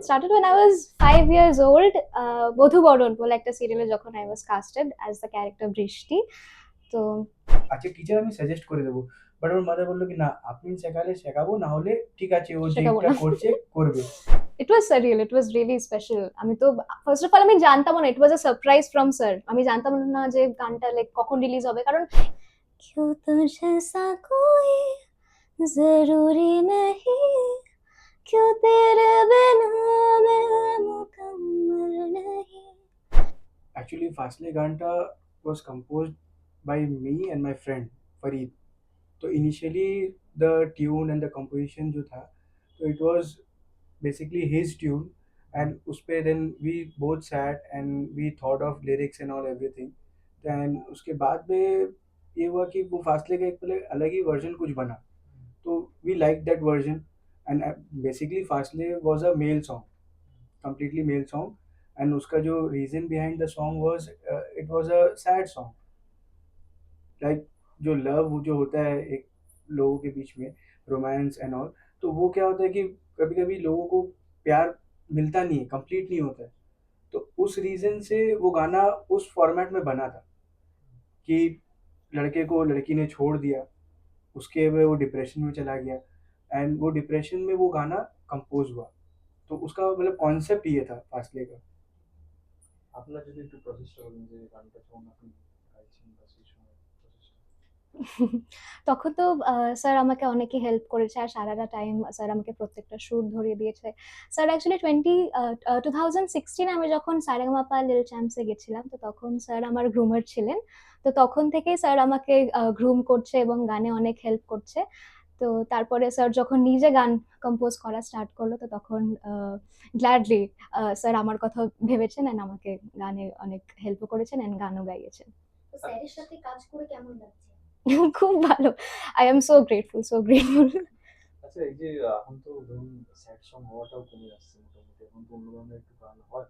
it started when I was five years old. Uh, বধুবরণ বলে একটা সিরিয়ালে যখন I was casted as the character বৃষ্টি তো আচ্ছা টিচার আমি সাজেস্ট করে দেবো বাট ওর মাদার বললো কি না আপনি শেখালে শেখাবো না হলে ঠিক আছে ও শেখাবো যেটা না। করছে করবে it was surreal it was really special আমি তো ফার্স্ট অফ অল আমি জানতাম না it was a surprise from sir আমি জানতাম না যে গানটা লাইক কখন রিলিজ হবে কারণ क्यों तुझसा कोई जरूरी नहीं क्यों तेरे बिना मैं मुकम्मल नहीं। एक्चुअली फासले गानटा was composed by me and my friend Farid तो initially the tune and the composition जो था तो it was basically his tune and उस पे then we both sat and we thought of lyrics and all everything then उसके बाद में ये हुआ कि वो फासले का एक पहले अलग ही वर्जन कुछ बना। तो we like that version and basically Faasle was a male song completely male song and उसका जो reason the song was uh, it was a sad song. Like जो लव जो होता है एक लोगों के बीच में रोमांस एंड ऑल तो वो क्या होता है कि कभी कभी लोगों को प्यार मिलता नहीं है कंप्लीट नहीं होता है तो उस रीज़न से वो गाना उस फॉर्मेट में बना था कि लड़के को लड़की ने छोड़ दिया उसके वो डिप्रेशन में चला गया एंड वो डिप्रेशन में वो गाना कंपोज हुआ তো उसका मतलब कॉन्सेप्ट ये था फासले का আপনার যদি একটু প্রসেসটা বলেন যে গানটা যখন আপনি গাইছেন বা সেই সময় প্রসেসটা তখন তো স্যার আমাকে অনেকে হেল্প করেছে আর সারাটা টাইম স্যার আমাকে প্রত্যেকটা সুর ধরিয়ে দিয়েছে sir actually twenty two thousand সিক্সটিনে আমি যখন সারেগামাপা লিল চ্যাম্পসে গেছিলাম তো তখন স্যার আমার গ্রুমার ছিলেন তো তখন থেকেই স্যার আমাকে গ্রুম করছে এবং গানে অনেক হেল্প করছে তো তারপরে স্যার যখন নিজে গান কম্পোজ করা স্টার্ট করলো তো তখন গ্ল্যাডলি স্যার আমার কথা ভেবেছেন অ্যান্ড আমাকে গানে অনেক হেল্পও করেছেন অ্যান্ড গানও গাইয়েছেন তো স্যারের সাথে কাজ করে কেমন লাগছে খুব ভালো I am so grateful so grateful আচ্ছা এই যে এখন তো ধরুন স্যাড সং হওয়াটাও কমে যাচ্ছে মোটামুটি এখন তো অন্য ধরনের একটু গান হয়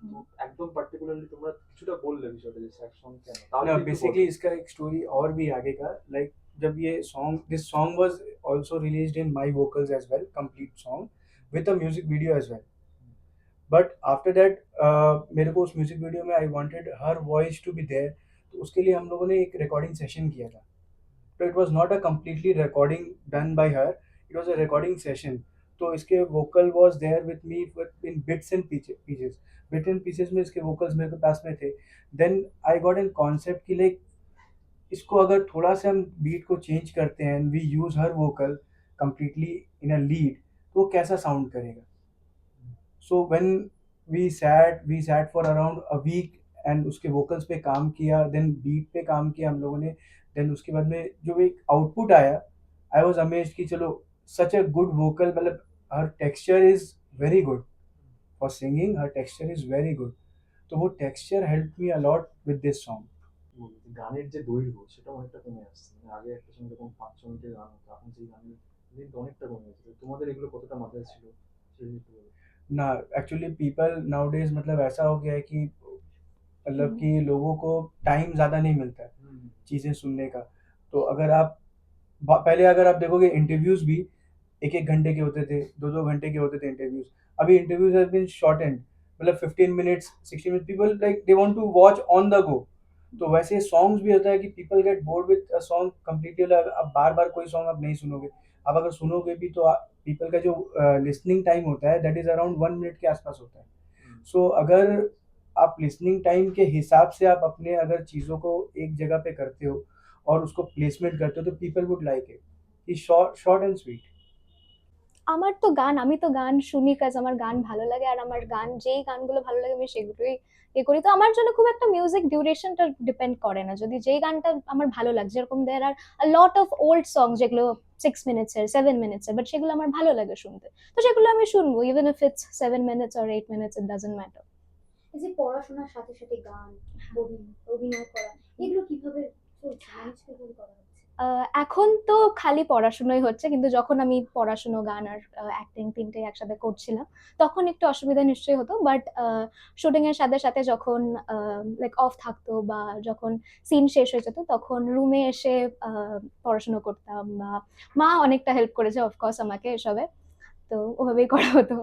তো একদম পার্টিকুলারলি তোমরা কিছুটা বললে বিষয়টা যে স্যাড সং কেন তাহলে ना একটু बेसिकली বলো। इसका एक स्टोरी और भी आगे का लाइक जब ये song this song was also released in my vocals as well complete song with a music video as well but after that मेरे को उस म्यूज़िक वीडियो में I wanted her voice to be there तो उसके लिए हम लोगों ने एक रिकॉर्डिंग सेशन किया था। तो it was not a completely recording done by her it was a recording session तो इसके vocal was there with me in bits and pieces bit and pieces में इसके वोकल्स मेरे पास में थे। Then I got an concept कि like इसको अगर थोड़ा सा हम बीट को चेंज करते हैं we use her vocal completely in a lead तो वो कैसा साउंड करेगा? So when we sat we sat for around a week and उसके वोकल्स पे काम किया देन बीट पे काम किया हम लोगों ने देन उसके बाद में जो एक आउटपुट आया आई वॉज़ अमेज कि चलो सच अ गुड वोकल मतलब her texture is very good for singing her texture is very good तो वो texture help me a lot with this song গানের যে দৈর্ঘ্য সেটা অনেকটা কমে আসছে মানে আগে একটা সময় যখন পাঁচ ছ মিনিটের গান হতো এখন সেই গানের লেন্থ অনেকটা কমে গেছে তো তোমাদের এগুলো কতটা মাথায় ছিল সেই একটু বলো। ना एक्चुअली पीपल नाउ डेज मतलब ऐसा हो गया है कि मतलब कि लोगों को टाइम ज़्यादा नहीं मिलता है चीज़ें सुनने का तो अगर आप ब- पहले अगर आप देखोगे इंटरव्यूज़ भी एक एक घंटे के होते थे दो दो घंटे के होते थे इंटरव्यूज़ अभी interviews have been short and मतलब fifteen minutes sixteen minute people like they want to watch on the go तो वैसे सॉन्ग्स भी होता है कि people get bored with a song completely अब बार बार कोई सॉन्ग आप नहीं सुनोगे। अब अगर सुनोगे भी तो पीपल का जो लिसनिंग टाइम होता है that is around one minute के आसपास होता है। सो so, अगर आप लिसनिंग टाइम के हिसाब से आप अपने अगर चीज़ों को एक जगह पे करते हो और उसको प्लेसमेंट करते हो तो पीपल वुड लाइक इट कि शॉर्ट शॉर्ट एंड स्वीट আমার তো গান আমি তো গান শুনি কাজ আমার গান ভালো লাগে আর আমার গান যেই গানগুলো ভালো লাগে আমি সেগুলোই এ করি। তো আমার জন্য খুব একটা মিউজিক ডিউরেশনটা ডিপেন্ড করে না। যদি যেই গানটা আমার ভালো লাগছে যেরকম there are lot of old song যেগুলো সিক্স মিনিটসের সেভেন মিনিটসের বাট সেগুলো আমার ভালো লাগে শুনতে। তো সেগুলো আমি শুনব even if it's seven minutes or eight minutes it doesn't matter এই যে পড়াশোনার সাথে সাথে গান অভিনয় অভিনয় করা এগুলো কীভাবে এখন তো খালি পড়াশুনোই হচ্ছে কিন্তু যখন আমি পড়াশুনো গান আর অ্যাক্টিং তিনটে একসাথে করছিলাম তখন একটু অসুবিধা নিশ্চয়ই হতো বাট শুটিং এর সাথে সাথে যখন লাইক অফ থাকতো বা যখন সিন শেষ হয়ে যেত তখন রুমে এসে আহ, পড়াশুনো করতাম বা মা অনেকটা হেল্প করেছে অফকোর্স আমাকে এসবে তো ওভাবেই করা হতো।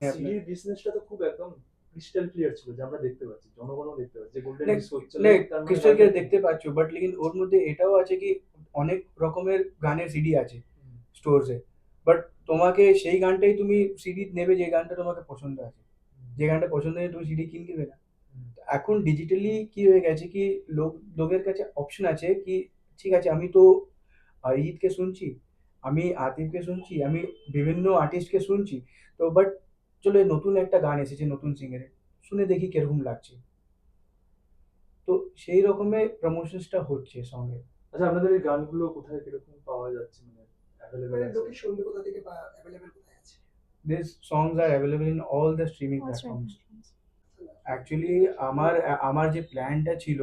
সিডির বিজনেসটা তো খুব একদম ক্রিস্টাল ক্লিয়ার ছিল যে আমরা দেখতে পাচ্ছি জনগণও দেখতে পাচ্ছে যে গোল্ডেন ডিস্ক হচ্ছে মানে ক্রিস্টাল দেখতে পাচ্ছ বাট লেকিন ওর মধ্যে এটাও আছে কি অনেক রকমের গানের সিডি আছে। স্টোরসে বাট তোমাকে সেই গানটাই তুমি সিডি নেবে যে গানটা তোমাকে পছন্দ আছে। যে গানটা পছন্দ হয় তুমি সিডি কিনবে না। এখন ডিজিটালি কি হয়ে গেছে কি লোক লোকের কাছে অপশন আছে কি ঠিক আছে আমি তো অরিজিৎকে শুনছি আমি আতিফকে শুনছি আমি বিভিন্ন আর্টিস্টকে শুনছি তো বাট চলে নতুন একটা গান এসেছে নতুন সিঙ্গারে শুনে দেখি কীরকম লাগছে। তো সেই রকমের প্রমোশনসটা হচ্ছে সঙ্গে আচ্ছা আপনাদের এই গানগুলো কোথায় কিরকম পাওয়া যাচ্ছে মানে অ্যাভেলেবেল মানে আছে লোকে শুনবে কোথা থেকে বা অ্যাভেলেবেল কোথায় আছে this songs are available in all the streaming That's right. platforms actually আমার আমার যে প্ল্যানটা ছিল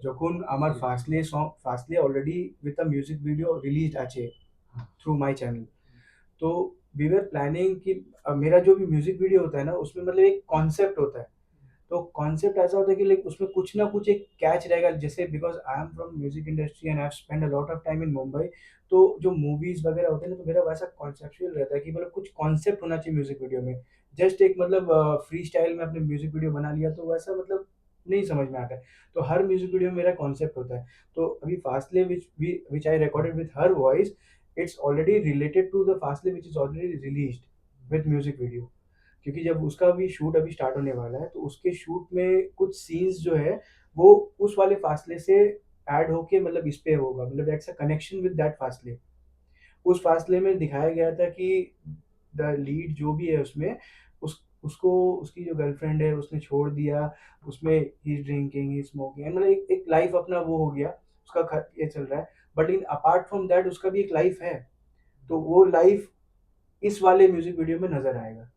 যখন আমার firstly song firstly already with a music video release আছে थ्रू माय चैनल तो वी वर प्लानिंग कि अ, मेरा जो भी म्यूजिक वीडियो होता है ना उसमें मतलब एक कॉन्सेप्ट होता है तो कॉन्सेप्ट ऐसा होता है कि लाइक उसमें कुछ ना कुछ एक कैच रहेगा। जैसे because I am from music industry and I spend a lot of time in Mumbai तो जो मूवीज़ वगैरह होते हैं ना तो मेरा वैसा कॉन्सेप्चुअल रहता है कि मतलब कुछ कॉन्सेप्ट होना चाहिए म्यूज़िक वीडियो में। जस्ट एक मतलब फ्री स्टाइल में अपने म्यूज़िक वीडियो बना लिया तो वैसा मतलब नहीं समझ में आता है। तो हर म्यूज़िक वीडियो में मेरा कॉन्सेप्ट होता है। तो अभी Faasle which which I recorded with her voice it's already related to the Faasle which is already release with music video क्योंकि जब उसका भी शूट अभी स्टार्ट होने वाला है तो उसके शूट में कुछ सीन्स जो है वो उस वाले फासले से ऐड होके मतलब इस पे होगा मतलब that's a connection with that Faasle. उस फासले में दिखाया गया था कि द लीड जो भी है उसमें उस उसको उसकी जो गर्लफ्रेंड है उसने छोड़ दिया उसमें ही ड्रिंकिंग ही स्मोकिंग मतलब एक, एक लाइफ अपना वो हो गया उसका ये चल रहा है। But in apart from that उसका भी एक लाइफ है तो वो लाइफ इस वाले म्यूज़िक वीडियो में नज़र आएगा।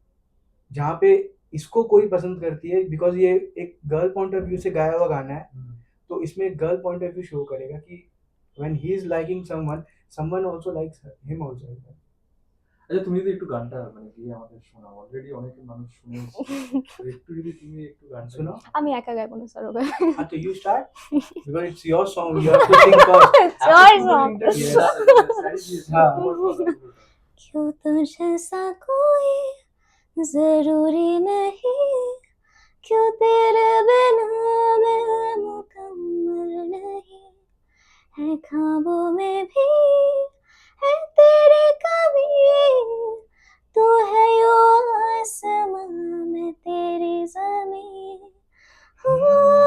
जहाँ पे इसको कोई पसंद करती है बिकॉज ये एक गर्ल पॉइंट ऑफ व्यू से गाया हुआ गाना है হুম। तो इसमें girl point of view show करेगा कि when he is liking someone someone also likes him also আচ্ছা তুমি যদি একটু গানটা মানে গিয়ে আমাদের শোনাও অলরেডি অনেক মানুষ শুনে এসেছে। তো একটু যদি তুমি একটু গানটা শোনাও। শোনাও। আমি একা গাইবো না স্যার ওকে हाँ तो you start because it's your song you have to sing first Your এত সুন্দর song. interview, Yes. শাড়ি দিয়েছে, হ্যাঁ। তোমার কথা পুরোটা। क्यों तुझसा कोई ज़रूरी नहीं क्यों तेरे बिना मैं मुकम्मल नहीं? है खाबों में भी है तेरे कभी, तू है यो आसमां मैं तेरी ज़मीन। हूँ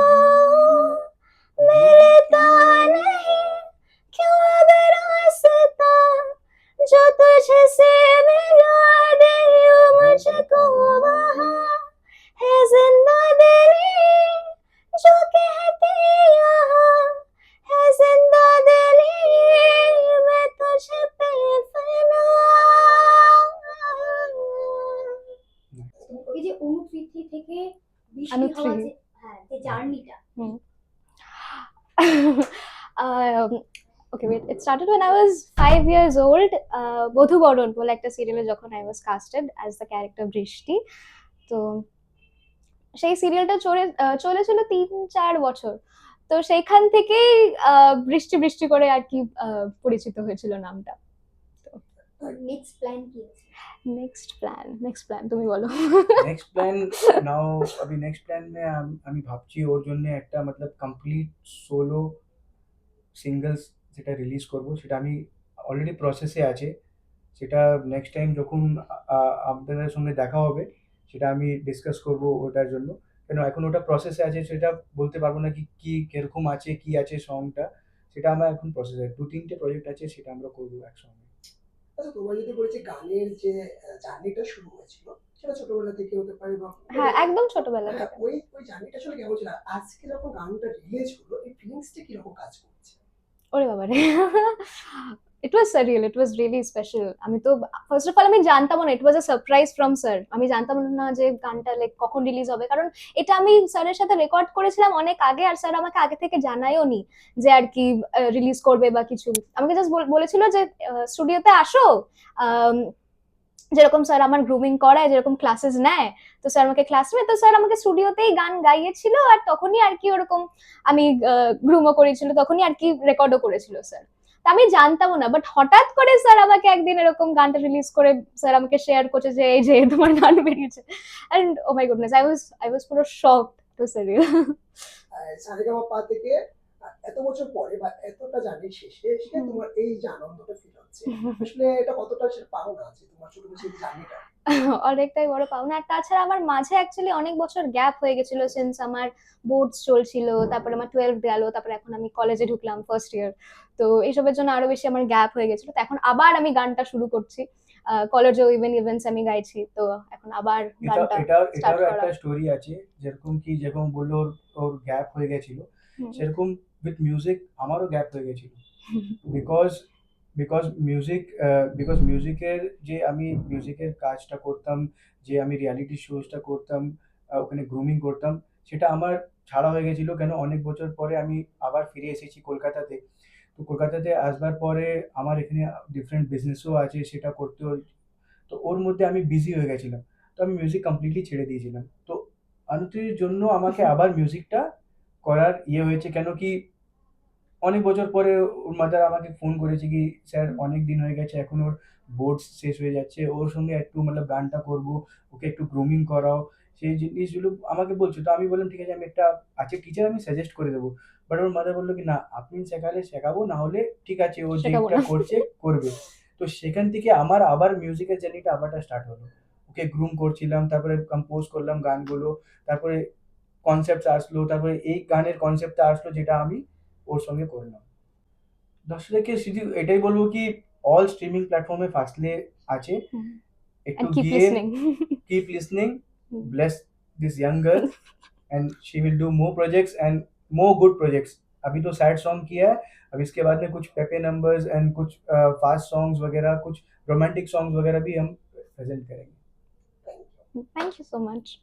যে অনুকৃতি থেকে বৃষ্টি। হওয়া যে হ্যাঁ যে জার্নিটা wait. It started when I was five years old. Uh, বলে একটা সিরিয়ালে যখন I was casted as the character Brishti তো সেই সিরিয়ালটা চলে চলেছিল তিন চার বছর তো সেইখান থেকেই বৃষ্টি বৃষ্টি করে আর কি পরিচিত হয়েছিল নামটা নেক্সট প্ল্যান কি নেক্সট প্ল্যান নেক্সট প্ল্যান তুমি বলো। নেক্সট প্ল্যান নাও আমি নেক্সট প্ল্যান মে আমি ভাবছি ওর জন্য একটা মতলব কমপ্লিট সোলো সিঙ্গলস যেটা রিলিজ করব সেটা আমি অলরেডি প্রসেসে আছে সেটা নেক্সট টাইম যখন আপনাদের সঙ্গে দেখা হবে সেটা আমি ডিসকাস করব ওটার জন্য কেন এখন ওটা প্রসেসে আছে সেটা বলতে পারব না কি কি কীরকম আছে কি আছে সংটা সেটা আমার এখন প্রসেসে দু তিনটে প্রজেক্ট আছে সেটা আমরা করব একসঙ্গে আচ্ছা তোমার যদি বলি যে গানের যে জার্নিটা শুরু হয়েছিল সেটা ছোটবেলা থেকে হতে পারে বা হ্যাঁ একদম ছোটবেলা হ্যাঁ, থেকে। ওই ওই জার্নিটা আসলে কেমন ছিল? আজকে যখন গানটা রিলিজ হলো এই ফিলিংসটা কীরকম কাজ করছে? ওরে বাবা রে ইট ওয়াজ সারিয়াল ইট ওয়াজ রিয়েলি স্পেশাল আমি তো ফার্স্ট অফ অল আমি জানতাম না. It was a surprise from sir আমি জানতাম না যে গানটা লাইক কখন রিলিজ হবে। কারণ এটা আমি স্যারের সাথে রেকর্ড করেছিলাম অনেক আগে আর স্যার আমাকে আগে থেকে জানায়ও নি যে আর কি রিলিজ করবে বা কিছু। আমাকে জাস্ট বলেছিল যে স্টুডিওতে আসো। যেরকম স্যার আমার গ্রুমিং করায়, যেরকম ক্লাসেস নেয়, তো স্যার আমাকে ক্লাস নেয় তো স্যার আমাকে স্টুডিওতেই গান গাইয়েছিল আর তখনই আর কি ওরকম আমি গ্রুমও করেছিল, তখনই আর কি রেকর্ডও করেছিল স্যার তা আমি জানতামও না বাট হঠাৎ করে স্যার আমাকে একদিন এরকম গানটা রিলিজ করে স্যার আমাকে শেয়ার করছে যে এই যে তোমার গান বেরিয়েছে। And oh my goodness I was I was পুরো শক টু সিরিয়াল সারেগামা পা থেকে এত বছর পরে বা এতটা জানি শেষে এসে তোমার এই যে আনন্দটা ফিল হচ্ছে। আসলে এটা কতটা সে পাও না আছে তোমার ছোট ছোট জার্নিটা? অনেকটাই বড় পাওনা। আর তাছাড়া আমার মাঝে অ্যাকচুয়ালি অনেক বছর গ্যাপ হয়ে গেছিল সিন্স আমার বোর্ডস চলছিল তারপরে আমার টুয়েলভ গেল তারপরে এখন আমি কলেজে ঢুকলাম ফার্স্ট ইয়ার তো এইসবের জন্য আরও বেশি আমার গ্যাপ হয়ে গেছিল। তো এখন আবার আমি গানটা শুরু করছি। কলেজেও ইভেন ইভেন্টস আমি গাইছি। তো এখন আবার গানটা এটারও করা। একটা স্টোরি আছে। যেরকম কি যেরকম বলল ওর ওর গ্যাপ হয়ে গেছিল সেরকম উইথ মিউজিক আমারও গ্যাপ হয়ে গেছিল। বিকজ বিকজ মিউজিক বিকজ মিউজিকের যে আমি মিউজিকের কাজটা করতাম যে আমি রিয়ালিটি শোজটা করতাম ওখানে গ্রুমিং করতাম সেটা আমার ছাড়া হয়ে গেছিল কেন? অনেক বছর পরে আমি আবার ফিরে এসেছি কলকাতাতে। তো কলকাতাতে আসবার পরে আমার এখানে ডিফারেন্ট বিজনেসও আছে সেটা করতেও তো ওর মধ্যে আমি বিজি হয়ে গেছিলাম। তো আমি মিউজিক কমপ্লিটলি ছেড়ে দিয়েছিলাম। তো আনুতির জন্য আমাকে আবার মিউজিকটা করার ইয়ে হয়েছে কেন কি? অনেক বছর পরে ওর মাদার আমাকে ফোন করেছে কি স্যার অনেক দিন হয়ে গেছে এখন ওর বোর্ড শেষ হয়ে যাচ্ছে ওর সঙ্গে একটু মানে গানটা করব ওকে একটু গ্রুমিং করাও। সেই জিনিসগুলো আমাকে বলছো তো আমি বললাম ঠিক আছে আমি একটা আছে টিচার আমি সাজেস্ট করে দেবো। বাট ওর মাদার বলল কি না আপনি শেখালে শেখাবো না হলে ঠিক আছে ও যেটা করছে করবে। তো সেখান থেকে আমার আবার মিউজিকের জার্নিটা আবারটা স্টার্ট হলো। ওকে গ্রুম করছিলাম তারপরে কম্পোজ করলাম গানগুলো তারপরে কনসেপ্ট আসলো তারপরে এই গানের কনসেপ্টটা আসলো যেটা আমি ওর সঙ্গে করে করলাম দর্শকদেরকে শুধু এটাই বলবো কি অল স্ট্রিমিং প্ল্যাটফর্মে ফার্স্টলি আছে একটু গিয়ে keep listening bless this young girl and she will do more projects and more good projects अभी तो सैड सॉन्ग किया है अब इसके बाद में कुछ पेपे नंबर्स एंड कुछ फास्ट सॉन्ग्स वगैरह कुछ रोमांटिक सॉन्ग्स वगैरह भी हम प्रेजेंट करेंगे थैंक यू सो मच